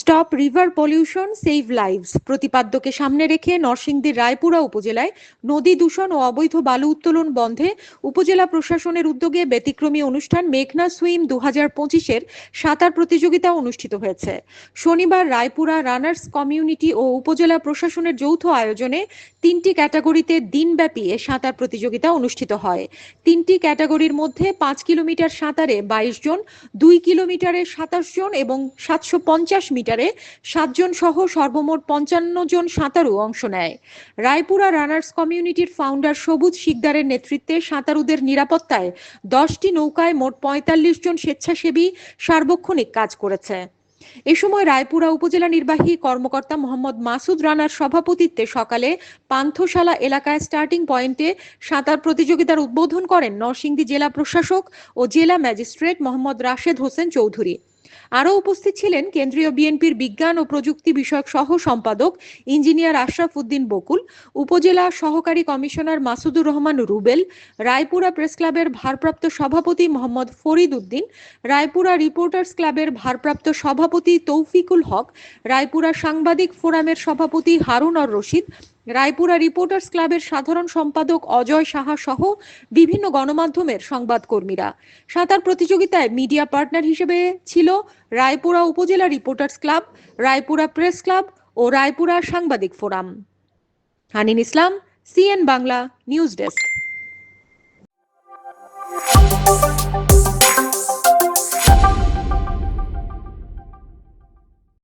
Stop river pollution save lives প্রতিপাদ্যকে সামনে রেখে নরসিংদীর রায়পুরা উপজেলায় নদী দূষণ ও অবৈধ বালু উত্তোলন বন্ধে উপজেলা প্রশাসনের উদ্যোগে ব্যতিক্রমী অনুষ্ঠান মেঘনা সুইম দু হাজার পঁচিশের সাঁতার প্রতিযোগিতা অনুষ্ঠিত হয়েছে। শনিবার রায়পুরা রানার্স কমিউনিটি ও উপজেলা প্রশাসনের যৌথ আয়োজনে তিনটি ক্যাটাগরিতে দিনব্যাপী এ সাঁতার প্রতিযোগিতা অনুষ্ঠিত হয়। তিনটি ক্যাটাগরির মধ্যে পাঁচ কিলোমিটার সাঁতারে বাইশ জন, দুই কিলোমিটারে সাতাশ জন এবং সাতশো পঞ্চাশ মিটারে সাতজন সহ সর্বমোট পঞ্চান্ন জন সাঁতারু অংশ নেয়। রায়পুরা রানার্স কমিউনিটির ফাউন্ডার সবুজ শিকদারের নেতৃত্বে সাঁতারুদের নিরাপত্তায় দশটি নৌকায় মোট পঁয়তাল্লিশ জন স্বেচ্ছাসেবী সার্বক্ষণিক কাজ করেছে। এ সময় রায়পুরা উপজেলা নির্বাহী কর্মকর্তা মোহাম্মদ মাসুদ রানার সভাপতিত্বে সকালে পান্থশালা এলাকায় স্টার্টিং পয়েন্টে সাঁতার প্রতিযোগিতার উদ্বোধন করেন নরসিংদী জেলা প্রশাসক ও জেলা ম্যাজিস্ট্রেট মোহাম্মদ রাশেদ হোসেন চৌধুরী। আরও উপস্থিত ছিলেন কেন্দ্রীয় বিএনপির বিজ্ঞান ও প্রযুক্তি বিষয়ক সহ সম্পাদক ইঞ্জিনিয়ার আশরাফ উদ্দিন বকুল, উপজেলা সহকারী কমিশনার মাসুদুর রহমান রুবেল, রায়পুরা প্রেস ক্লাবের ভারপ্রাপ্ত সভাপতি মোহাম্মদ ফরিদ উদ্দিন, রায়পুরা রিপোর্টার্স ক্লাবের ভারপ্রাপ্ত সভাপতি তৌফিকুল হক, রায়পুরা সাংবাদিক ফোরামের সভাপতি হারুন আর রশিদ রায়পুরা রিপোর্টার্স ক্লাবের সাধারণ সম্পাদক অজয় সাহা সহ বিভিন্ন গণমাধ্যমের সংবাদকর্মীরা। সাঁতার প্রতিযোগিতায় মিডিয়া পার্টনার হিসেবে ছিল রায়পুরা উপজেলা reporters club, Raipura press club ও রায়পুরা সাংবাদিক forum. Hanin Islam, CN Bangla, news desk.